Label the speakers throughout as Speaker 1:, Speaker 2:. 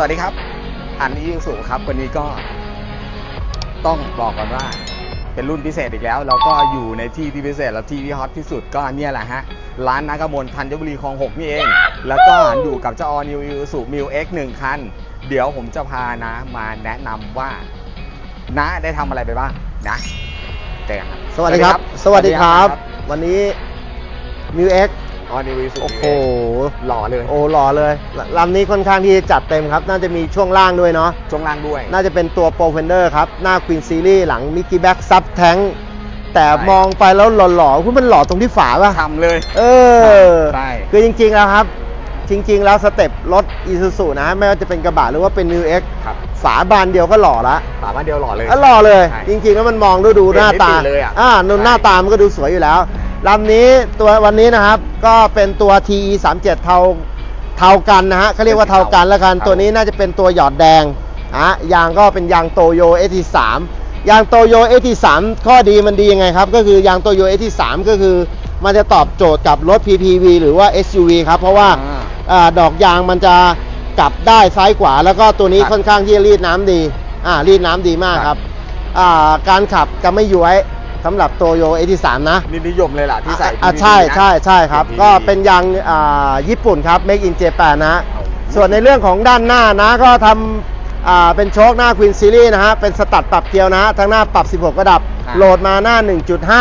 Speaker 1: วัสดีครับ อันนี้ยูสุครับ วันนี้ก็ต้องบอกก่อนว่า เป็นรุ่นพิเศษอีกแล้ว เราก็อยู่ในที่ที่พิเศษและที่ที่ฮอตที่สุดก็เนี่ยแหละฮะ ร้านนากมลธัญบุรีคลอง6นี่เอง แล้วก็อยู่กับเจ้าออนิวยูสุมิวเอ็กหนึ่งคัน เดี๋ยวผมจะพานะมาแนะนำว่านะได้ทำอะไรไปบ้างนะเจอกันครับ
Speaker 2: สวัสดีครับ สวัสดีครับ วันนี้มิวเอ็ก
Speaker 1: ออนิวยูสุ
Speaker 2: โอ้โห
Speaker 1: หล่อเลย
Speaker 2: โอ้หล่อเลยลลำนี้ค่อนข้างที่จะจัดเต็มครับ น่าจะมีช่วงล่างด้วยเนาะ
Speaker 1: ช่วงล่างด้วย
Speaker 2: น่าจะเป็นตัวโปรเฟนเดอร์ครับ หน้าควีนซีรีส์หลังมิกกี้แบ็กซับแทงแต่
Speaker 1: ใช่
Speaker 2: มองไปแล้วหล่อๆคุณมันหล่อตรงที่ฝาป่ะ
Speaker 1: ทำเลย
Speaker 2: เออ
Speaker 1: ใช่
Speaker 2: คือจริง ๆ แล้วครับ จริง ๆ แล้วสเต็ปรถอีซูซูนะ ไม่ว่าจะเป็นกระบะหรือว่าเป็น New X
Speaker 1: ครับ
Speaker 2: ฝาบานเดียวก็หล่อละ
Speaker 1: ฝาบ้านเดียวหล่อเลย
Speaker 2: อะหล่อเลย
Speaker 1: ใช่
Speaker 2: จริง ๆ แล้วมันมองดูดูหน้าตา
Speaker 1: เห็นมิติเลยอะ
Speaker 2: อ่านุ่น
Speaker 1: ใช่
Speaker 2: หน้าตามันก็ดูสวยอยู่แล้ว ลำนี้ตัววันนี้นะครับก็เป็นตัว TE 3 7เทาเทากันนะฮะเขาเรียกว่าเทากันแล้วกัน
Speaker 1: ครับ
Speaker 2: ตัวนี้น่าจะเป็นตัวหยอดแดงอะยางก็เป็นยางโตโย AT3 ยางโตโย AT3 ข้อดีมันดียังไงครับ ก็คือยางโตโย AT3 ก็คือมันจะตอบโจทย์กับรถ PPV หรือว่า SUV ครับ เพราะว่า
Speaker 1: อ่า
Speaker 2: อ่าดอกยางมันจะกลับได้ซ้ายขวา แล้วก็ตัวนี้
Speaker 1: ครับ
Speaker 2: ค่อนข้างที่จะรีดน้ำดี อ่า รีดน้ำดีมาก
Speaker 1: ครับ
Speaker 2: ครับ อ่า การขับจะไม่ย้วย สำหรับโตโย AT3 นะ
Speaker 1: นี่นิยมเลยล่ะที่ใส่
Speaker 2: อะ
Speaker 1: PVD
Speaker 2: ใช่
Speaker 1: นะ
Speaker 2: ใช่ใช่ครับ
Speaker 1: PVD
Speaker 2: ก็เป็นยางอ่าญี่ปุ่นครับ Make in Japan นะฮะ
Speaker 1: เอา
Speaker 2: ส่วนในเรื่องของด้านหน้านะ ก็ทำอ่าเป็นโชคหน้า Queen Series นะฮะ เป็นสตัดปรับเกลียวนะฮะทั้งหน้าปรับ 16 ระดับ
Speaker 1: ครับ
Speaker 2: โหลดมาหน้า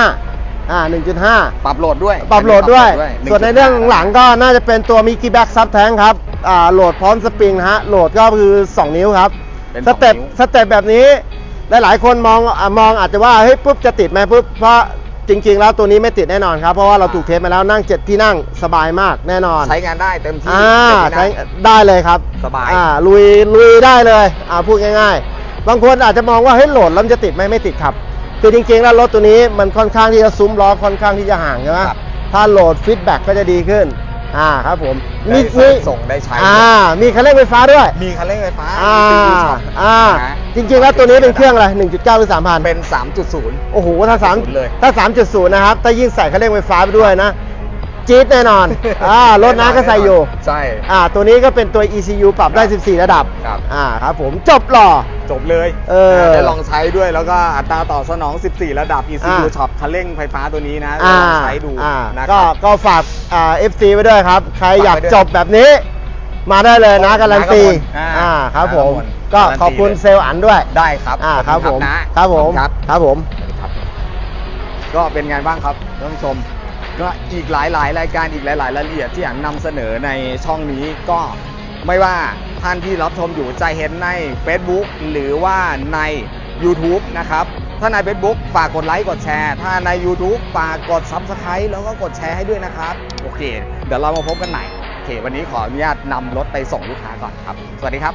Speaker 2: 1.5อ่า1.5
Speaker 1: ปรับโหลดด้วย
Speaker 2: ปรับโหลดด้วย
Speaker 1: ปรับ
Speaker 2: ส่วนในเรื่องหลังก็น่าจะเป็นตัวมิกกี้แบ็กซับแทงครับอ่าโหลดพร้อมสปริงนะฮะ โหลดก็คือ 2 นิ้วครับ
Speaker 1: เป็น
Speaker 2: สเต็ป
Speaker 1: สองนิ้ว
Speaker 2: สเต็ปแบบนี้ หลายๆคนมองอะมองอาจจะว่าเฮ้ยปุ๊บจะติดไหมปุ๊บเพราะจริง ๆ แล้วตัวนี้ไม่ติดแน่นอนครับ เพราะว่าเราถูกเทสมาแล้วนั่งเจ็ดที่นั่งสบายมากแน่นอน
Speaker 1: ใช้งานได้เต็มที่
Speaker 2: อ่า
Speaker 1: เต็มที่
Speaker 2: ใช้
Speaker 1: นะ
Speaker 2: ได้เลยครับ
Speaker 1: สบาย
Speaker 2: อ่าลุยลุยได้เลยอ่าพูดง่าย ๆ บางคนอาจจะมองว่าเฮ้ยโหลดแล้วมันจะติดไหมไม่ติดครับคือจริงๆแล้วรถตัวนี้มันค่อนข้างที่จะซุ้มล้อค่อนข้างที่จะห่างใช่ไหม
Speaker 1: ครับ
Speaker 2: ถ้าโหลดฟีดแบ็กก็จะดีขึ้นอ่าครับผม
Speaker 1: ได้
Speaker 2: มี
Speaker 1: ส่งได้ใช้
Speaker 2: อ่ามีคันเร่งไฟฟ้าด้วย
Speaker 1: มีคันเร่งไฟฟ้า
Speaker 2: อ่า
Speaker 1: มี CPU ช็อป
Speaker 2: อ่า
Speaker 1: นะฮะ
Speaker 2: จริงๆแล้วตัวนี้เป็นเครื่องอะไร 1.9 หรือ 3,000
Speaker 1: เป็น 3.0
Speaker 2: โอ้โห ถ้า
Speaker 1: 3.0เลย
Speaker 2: 3ถ้า 3.0 นะครับ ถ้ายิ่งใส่คันเร่งไฟฟ้าไปด้วยนะ จี๊ดแน่นอน อ่ารถน้าก็ใส่อยู่
Speaker 1: ใช่
Speaker 2: อ่า ตัวนี้ก็เป็นตัว ECU ปรับได้ 14 ระดับ
Speaker 1: ครับ
Speaker 2: อ่า ครับผม จบหล่อ
Speaker 1: จบเลย
Speaker 2: เออ
Speaker 1: ได้ลองใช้ด้วย แล้วก็อัตราตอบสนอง 14 ระดับ ECU
Speaker 2: อ่า
Speaker 1: ช็อปคันเร่งไฟฟ้าตัวนี้นะล
Speaker 2: อ่า
Speaker 1: องใช้ดู
Speaker 2: อ่า
Speaker 1: นะค
Speaker 2: ก็
Speaker 1: รับ
Speaker 2: ก็ฝาก อ่า FC ไว้ด้วยครับ ใครอยาก
Speaker 1: ฝากไว้ด้วย
Speaker 2: จบแบบนี้ มาได้เลยนะการันตี
Speaker 1: อ่า
Speaker 2: อ่าครับผม
Speaker 1: การันตี
Speaker 2: ก็ขอบคุณ
Speaker 1: เลย
Speaker 2: เซลล์อันด้วย
Speaker 1: ได้ครับ
Speaker 2: อ่า
Speaker 1: ข
Speaker 2: ครับ
Speaker 1: ณ
Speaker 2: ผม
Speaker 1: นะครับ
Speaker 2: ผม
Speaker 1: ครับ
Speaker 2: ครับผม
Speaker 1: ครับก็เป็นไงบ้างครับท่านผู้ชม ก็อีกหลายหลายๆรายการอีกหลาย ๆ รายละเอียดที่อยากนำเสนอในช่องนี้ก็ไม่ว่าท่านที่รับชมอยู่จะเห็นใน Facebook หรือว่าใน YouTube นะครับ ถ้าใน Facebook ฝากกดไลค์กดแชร์ ถ้าใน YouTube ฝากกด Subscribe แล้วก็กดแชร์ให้ด้วยนะครับ โอเค เดี๋ยวเรามาพบกันใหม่โอเค วันนี้ขออนุญาตนำรถไปส่งลูกค้าก่อนครับ สวัสดีครับ